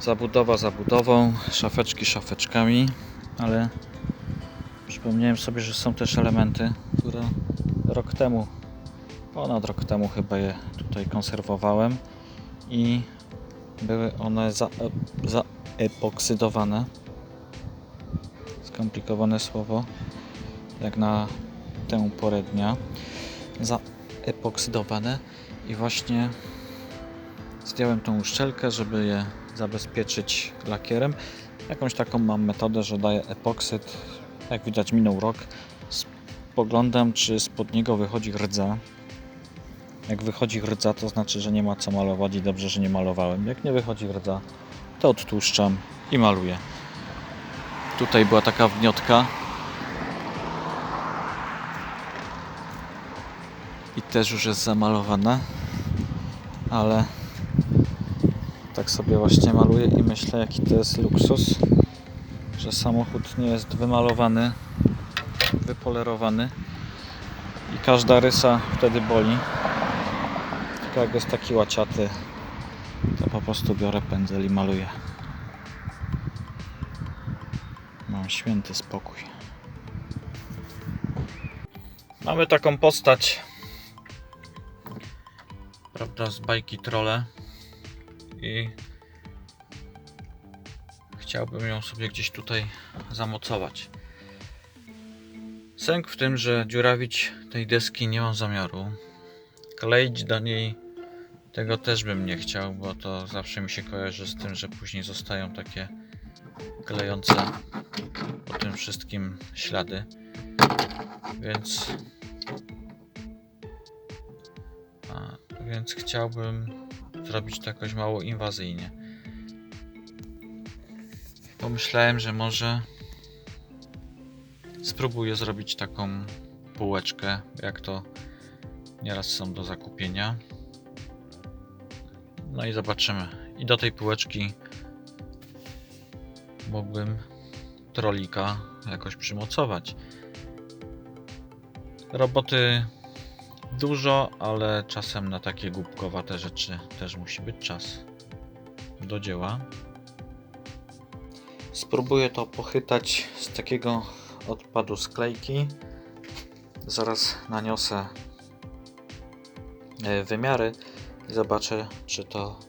Zabudowa zabudową, szafeczki szafeczkami, ale przypomniałem sobie, że są też elementy, które rok temu, ponad rok temu chyba je tutaj konserwowałem i były one za, zaepoksydowane. Skomplikowane słowo, jak na tę porę dnia. Zaepoksydowane i właśnie zdjąłem tą uszczelkę, żeby je zabezpieczyć lakierem. Jakąś taką mam metodę, że daję epoksyd. Jak widać minął rok. Spoglądam, czy spod niego wychodzi rdza. Jak wychodzi rdza, to znaczy, że nie ma co malować i dobrze, że nie malowałem. Jak nie wychodzi rdza, to odtłuszczam i maluję. Tutaj była taka wniotka. I też już jest zamalowana. Ale tak sobie właśnie maluję i myślę, jaki to jest luksus, że samochód nie jest wymalowany, wypolerowany i każda rysa wtedy boli. Tylko jak jest taki łaciaty, to po prostu biorę pędzel i maluję. Mam święty spokój. Mamy taką postać, prawda, z bajki Trolle i chciałbym ją sobie gdzieś tutaj zamocować. Sęk w tym, że dziurawić tej deski nie mam zamiaru. Kleić do niej tego też bym nie chciał, bo to zawsze mi się kojarzy z tym, że później zostają takie klejące po tym wszystkim ślady. Więc więc chciałbym zrobić to jakoś mało inwazyjnie. Pomyślałem, że może spróbuję zrobić taką półeczkę, jak to nieraz są do zakupienia. No i zobaczymy. I do tej półeczki mógłbym trolika jakoś przymocować. Roboty dużo, ale czasem na takie głupkowate rzeczy też musi być czas do dzieła. Spróbuję to pochytać z takiego odpadu sklejki. Zaraz naniosę e, wymiary i zobaczę, czy to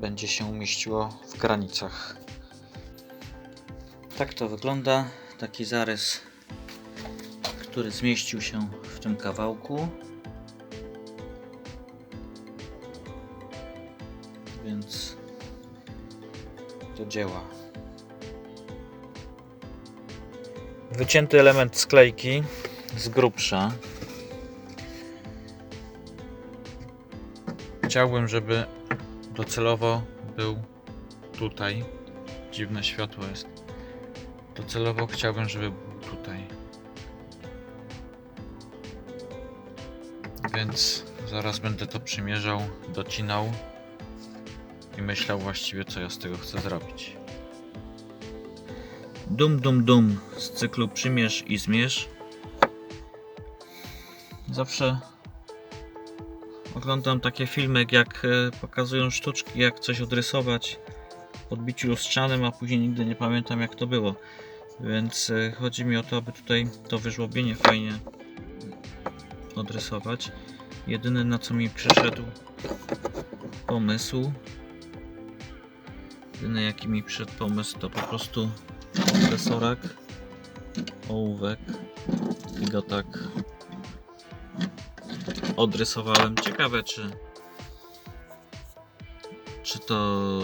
będzie się umieściło w granicach. Tak to wygląda. Taki zarys, który zmieścił się w tym kawałku. Dzieła. Wycięty element sklejki z grubsza. Chciałbym, żeby docelowo był tutaj. Dziwne światło jest. Docelowo chciałbym, żeby był tutaj. Więc zaraz będę to przymierzał, docinał i myślał właściwie, co ja z tego chcę zrobić. Dum Dum Dum z cyklu Przymierz i Zmierz. Zawsze oglądam takie filmy, jak e, pokazują sztuczki, jak coś odrysować w odbiciu lustrzanym, a później nigdy nie pamiętam jak to było. Więc e, chodzi mi o to, aby tutaj to wyżłobienie fajnie odrysować. Jedyne na co mi przyszedł pomysł Jedyny jaki mi przyszedł pomysł to po prostu kompresorek, ołówek i go tak odrysowałem. Ciekawe czy czy to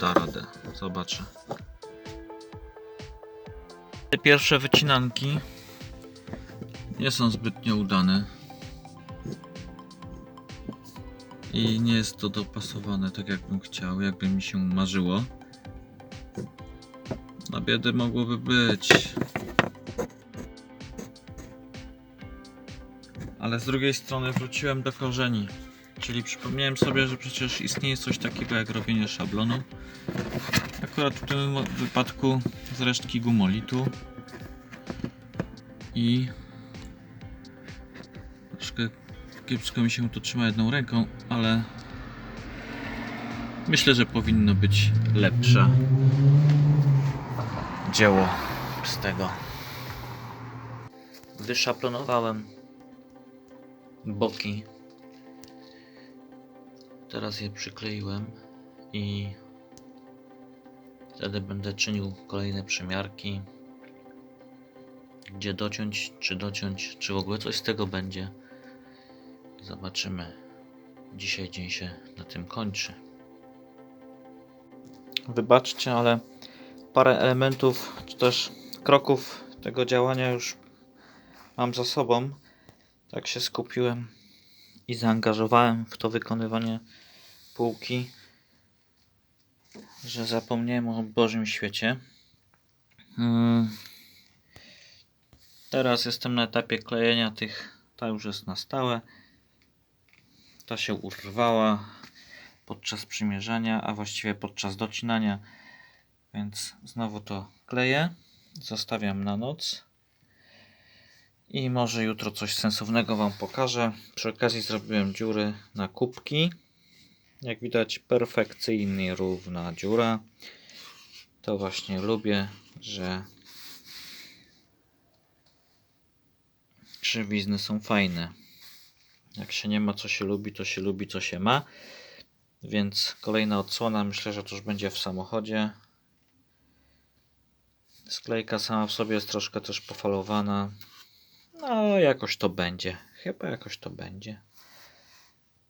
da radę. Zobaczę. Te pierwsze wycinanki nie są zbytnio udane. I nie jest to dopasowane tak jakbym chciał, jakby mi się marzyło. Na biedę mogłoby być. Ale z drugiej strony wróciłem do korzeni. Czyli przypomniałem sobie, że przecież istnieje coś takiego jak robienie szablonu. Akurat w tym wypadku z resztki gumolitu. I kiepsko mi się to trzyma jedną ręką, ale Myślę, że powinno być lepsze dzieło z tego. Wyszaplonowałem boki. Teraz je przykleiłem i wtedy będę czynił kolejne przymiarki. Gdzie dociąć, czy dociąć, czy w ogóle coś z tego będzie. Zobaczymy. Dzisiaj dzień się na tym kończy. Wybaczcie, ale parę elementów, czy też kroków tego działania już mam za sobą. Tak się skupiłem i zaangażowałem w to wykonywanie półki, że zapomniałem o Bożym świecie. Mm. Teraz jestem na etapie klejenia tych. Ta już jest na stałe. Ta się urwała podczas przymierzania, a właściwie podczas docinania. Więc znowu to kleję. Zostawiam na noc. I może jutro coś sensownego Wam pokażę. Przy okazji zrobiłem dziury na kubki. Jak widać, perfekcyjnie równa dziura. To właśnie lubię, że krzywizny są fajne. Jak się nie ma co się lubi, to się lubi co się ma. Więc kolejna odsłona, myślę, że to już będzie w samochodzie. Sklejka sama w sobie jest troszkę też pofalowana. No, jakoś to będzie. Chyba jakoś to będzie.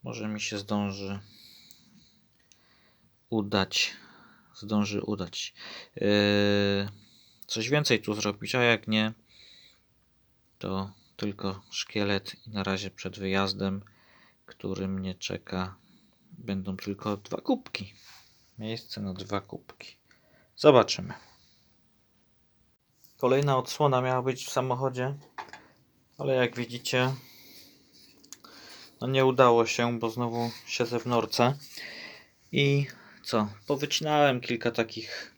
Może mi się zdąży udać. Zdąży udać. Yy, coś więcej tu zrobić, a jak nie, to tylko szkielet i na razie przed wyjazdem, który mnie czeka, będą tylko dwa kubki. Miejsce na dwa kubki. Zobaczymy. Kolejna odsłona miała być w samochodzie, ale jak widzicie, no nie udało się, bo znowu siedzę w norce. I co? Powycinałem kilka takich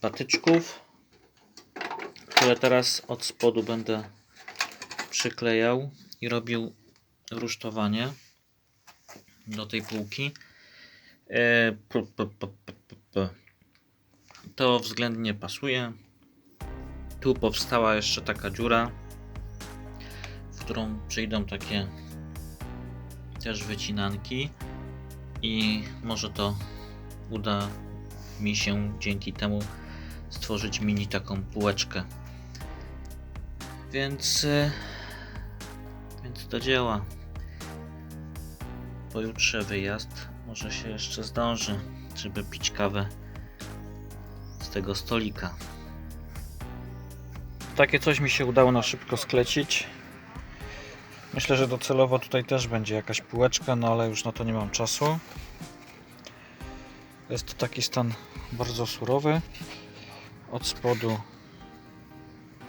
patyczków, które teraz od spodu będę przyklejał i robił rusztowanie do tej półki. E. To względnie pasuje. Tu powstała jeszcze taka dziura, w którą przyjdą takie też wycinanki i może to uda mi się dzięki temu stworzyć mini taką półeczkę. Więc e, więc do dzieła. Pojutrze wyjazd. Może się jeszcze zdąży, żeby pić kawę z tego stolika. Takie coś mi się udało na szybko sklecić. Myślę, że docelowo tutaj też będzie jakaś półeczka, no ale już na to nie mam czasu. Jest to taki stan bardzo surowy. Od spodu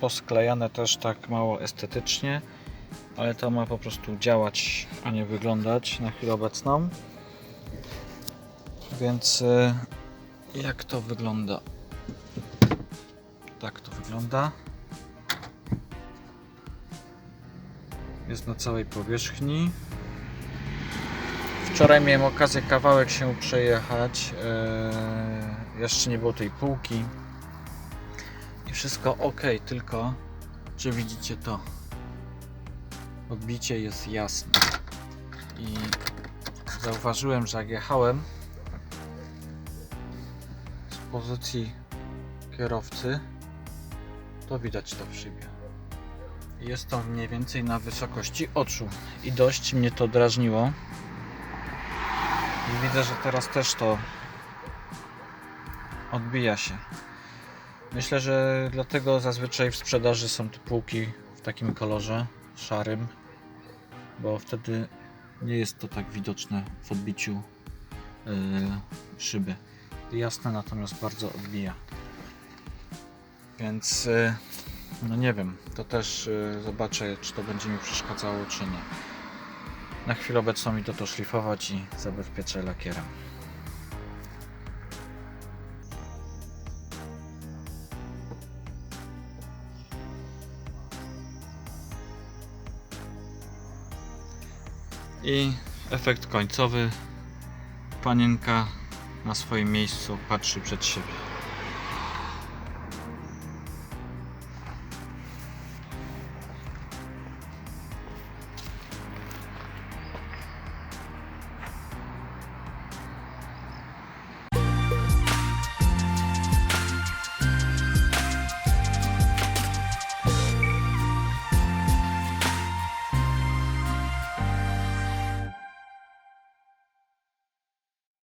posklejane też tak mało estetycznie, ale to ma po prostu działać, a nie wyglądać na chwilę obecną. Więc y, jak to wygląda? Tak to wygląda. Jest na całej powierzchni. Wczoraj miałem okazję kawałek się przejechać. Eee, jeszcze nie było tej półki. Wszystko ok, tylko czy widzicie to? Odbicie jest jasne. I zauważyłem, że jak jechałem z pozycji kierowcy, to widać to w szybie. Jest to mniej więcej na wysokości oczu i dość mnie to drażniło. I widzę, że teraz też to odbija się. Myślę, że dlatego zazwyczaj w sprzedaży są te półki w takim kolorze szarym, bo wtedy nie jest to tak widoczne w odbiciu yy, szyby. Jasne natomiast bardzo odbija. Więc yy, no nie wiem, to też yy, zobaczę, czy to będzie mi przeszkadzało, czy nie. Na chwilę obecną idę to szlifować i zabezpieczę lakierem. I efekt końcowy panienka na swoim miejscu patrzy przed siebie.